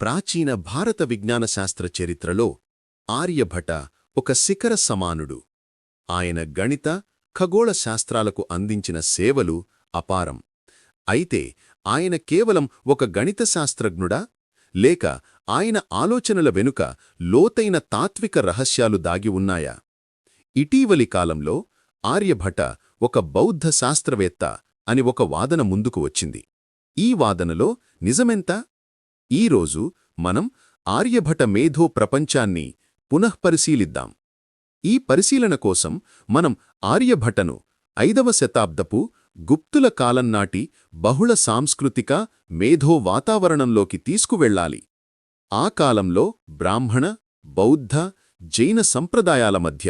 ప్రాచీన భారత విజ్ఞాన శాస్త్ర చరిత్రలో ఆర్యభట ఒక శిఖర సమానుడు. ఆయన గణిత ఖగోళ శాస్త్రాలకు అందించిన సేవలు అపారం. అయితే ఆయన కేవలం ఒక గణిత శాస్త్రజ్ఞుడా లేక ఆయన ఆలోచనల వెనుక లోతైన తాత్విక రహస్యాలు దాగి ఉన్నాయా? ఇటీవలి కాలంలో ఆర్యభట ఒక బౌద్ధ శాస్త్రవేత్త అని ఒక వాదన ముందుకు వచ్చింది. ఈ వాదనలో నిజమెంత? ఈరోజు మనం ఆర్యభట మేధో ప్రపంచాన్ని పునఃపరిశీలిద్దాం ఈ పరిశీలన కోసం మనం ఆర్యభటను ఐదవ శతాబ్దపు గుప్తుల కాలం నాటి బహుళ సాంస్కృతిక మేధో వాతావరణంలోకి తీసుకువెళ్ళాలి. ఆ కాలంలో బ్రాహ్మణ బౌద్ధ జైన సంప్రదాయాల మధ్య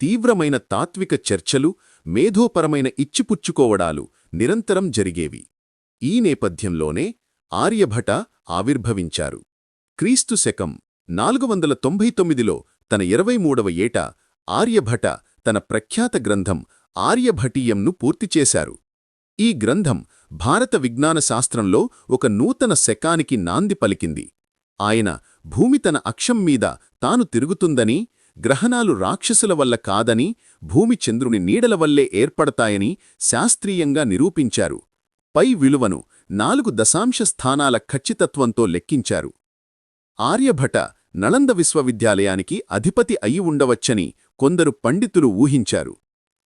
తీవ్రమైన తాత్విక చర్చలు మేధోపరమైన ఇచ్చిపుచ్చుకోవడాలు నిరంతరం జరిగేవి. ఈ నేపథ్యంలోనే ఆర్యభట ఆవిర్భవించారు. క్రీస్తు శకం నాలుగు వందల తొంభై తొమ్మిదిలో తన ఇరవై మూడవ ఏట ఆర్యభట తన ప్రఖ్యాత గ్రంథం ఆర్యభటీయంను పూర్తిచేశారు ఈ గ్రంథం భారత విజ్ఞాన శాస్త్రంలో ఒక నూతన శకానికి నాంది పలికింది. ఆయన భూమి తన అక్షం మీద తాను తిరుగుతుందని గ్రహణాలు రాక్షసుల వల్ల కాదని భూమి చంద్రుని నీడల వల్లే ఏర్పడతాయని శాస్త్రీయంగా నిరూపించారు. పై విలువను నాలుగు దశాంశ స్థానాల ఖచ్చితత్వంతో లెక్కించారు. ఆర్యభట నళంద విశ్వవిద్యాలయానికి అధిపతి అయి ఉండవచ్చని కొందరు పండితులు ఊహించారు.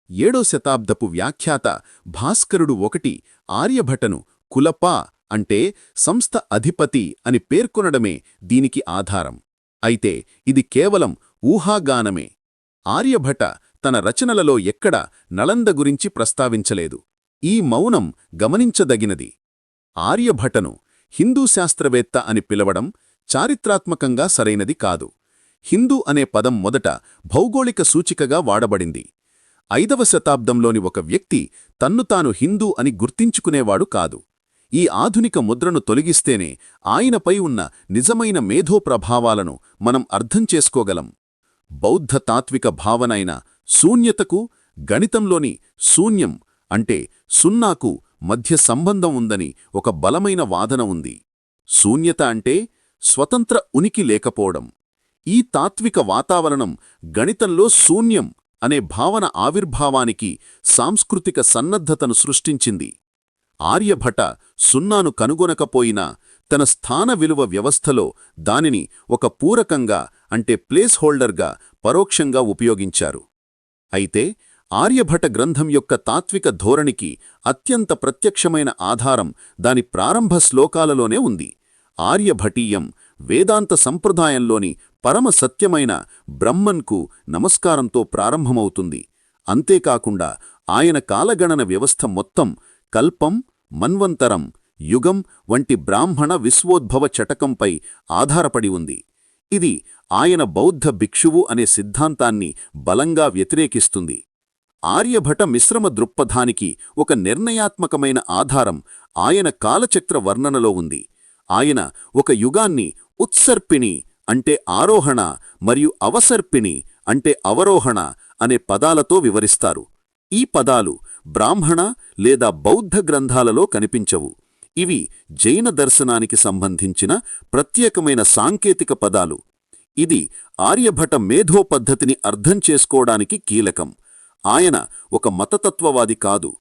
ఏడో శతాబ్దపు వ్యాఖ్యాత భాస్కరుడు ఒకటి ఆర్యభటను కులపా అంటే సంస్థ అధిపతి అని పేర్కొనడమే దీనికి ఆధారం. అయితే ఇది కేవలం ఊహాగానమే. ఆర్యభట తన రచనలలో ఎక్కడ నళంద గురించి ప్రస్తావించలేదు. ఈ మౌనం గమనించదగినది. ఆర్యభటను హిందూ శాస్త్రవేత్త అని పిలవడం చారిత్రాత్మకంగా సరైనది కాదు. హిందూ అనే పదం మొదట భౌగోళిక సూచికగా వాడబడింది. ఐదవ శతాబ్దంలోని ఒక వ్యక్తి తన్ను తాను హిందూ అని గుర్తించుకునేవాడు కాదు. ఈ ఆధునిక ముద్రను తొలగిస్తేనే ఆయనపై ఉన్న నిజమైన మేధో ప్రభావాలను మనం అర్థం చేసుకోగలం. బౌద్ధ తాత్విక భావనైన శూన్యతకు గణితంలోని శూన్యం అంటే సున్నాకు మధ్య సంబంధం ఉందని ఒక బలమైన వాదన ఉంది. శూన్యత అంటే స్వతంత్ర ఉనికి లేకపోవడం. ఈ తాత్విక వాతావరణం గణితంలో శూన్యం అనే భావన ఆవిర్భావానికి సాంస్కృతిక సన్నద్ధతను సృష్టించింది. ఆర్యభట సున్నాను కనుగొనకపోయినా తన స్థాన విలువ వ్యవస్థలో దానిని ఒక పూరకంగా అంటే ప్లేస్ హోల్డర్గా పరోక్షంగా ఉపయోగించారు. అయితే ఆర్యభట గ్రంథం యొక్క తాత్విక ధోరణికి అత్యంత ప్రత్యక్షమైన ఆధారం దాని ప్రారంభ శ్లోకాలలోనే ఉంది. ఆర్యభటీయం వేదాంత సంప్రదాయంలోని పరమ సత్యమైన బ్రహ్మన్కు నమస్కారంతో ప్రారంభమవుతుంది. అంతేకాకుండా ఆయన కాలగణన వ్యవస్థ మొత్తం కల్పం మన్వంతరం యుగం వంటి బ్రాహ్మణ విశ్వోద్భవ చటకంపై ఆధారపడి ఉంది. ఇది ఆయన బౌద్ధ భిక్షువు అనే సిద్ధాంతాన్ని బలంగా వ్యతిరేకిస్తుంది. ఆర్యభట మిశ్రమ దృక్పథానికి ఒక నిర్ణయాత్మకమైన ఆధారం ఆయన కాలచక్ర వర్ణనలో ఉంది. ఆయన ఒక యుగాన్ని ఉత్సర్పిణి అంటే ఆరోహణ మరియు అవసర్పిణి అంటే అవరోహణ అనే పదాలతో వివరిస్తారు. ఈ పదాలు బ్రాహ్మణ లేదా బౌద్ధ గ్రంథాలలో కనిపించవు. ఇవి జైన దర్శనానికి సంబంధించిన ప్రత్యేకమైన సాంకేతిక పదాలు. ఇది ఆర్యభట మేధో పద్ధతిని అర్థం చేసుకోవడానికి కీలకం. ఆయన ఒక మతతత్వవాది కాదు.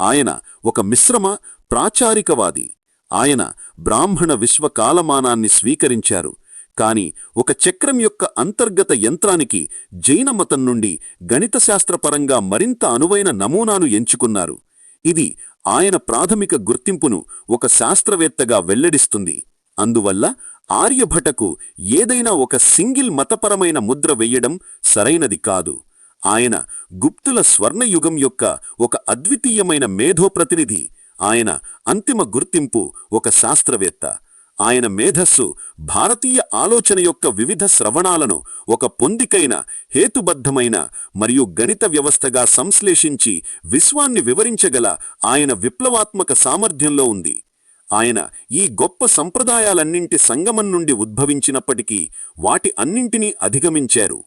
ఆయన ఒక మిశ్రమ ప్రాచారికవాది. ఆయన బ్రాహ్మణ విశ్వకాలమానాన్ని స్వీకరించారు. కాని ఒక చక్రం యొక్క అంతర్గత యంత్రానికి జైన మతం నుండి గణితశాస్త్రపరంగా మరింత అనువైన నమూనాను ఎంచుకున్నారు. ఇది ఆయన ప్రాథమిక గుర్తింపును ఒక శాస్త్రవేత్తగా వెల్లడిస్తుంది. అందువల్ల ఆర్యభటకు ఏదైనా ఒక సింగిల్ మతపరమైన ముద్ర వెయ్యడం సరైనది కాదు. ఆయన గుప్తుల స్వర్ణయుగం యొక్క ఒక అద్వితీయమైన మేధోప్రతినిధి. ఆయన అంతిమ గుర్తింపు ఒక శాస్త్రవేత్త. ఆయన మేధస్సు భారతీయ ఆలోచన యొక్క వివిధ శ్రవణాలను ఒక పొందికైన హేతుబద్ధమైన మరియు గణిత వ్యవస్థగా సంశ్లేషించి విశ్వాన్ని వివరించగల ఆయన విప్లవాత్మక సామర్థ్యంలో ఉంది. ఆయన ఈ గొప్ప సంప్రదాయాలన్నింటి సంగమం నుండి ఉద్భవించినప్పటికీ వాటి అన్నింటినీ అధిగమించారు.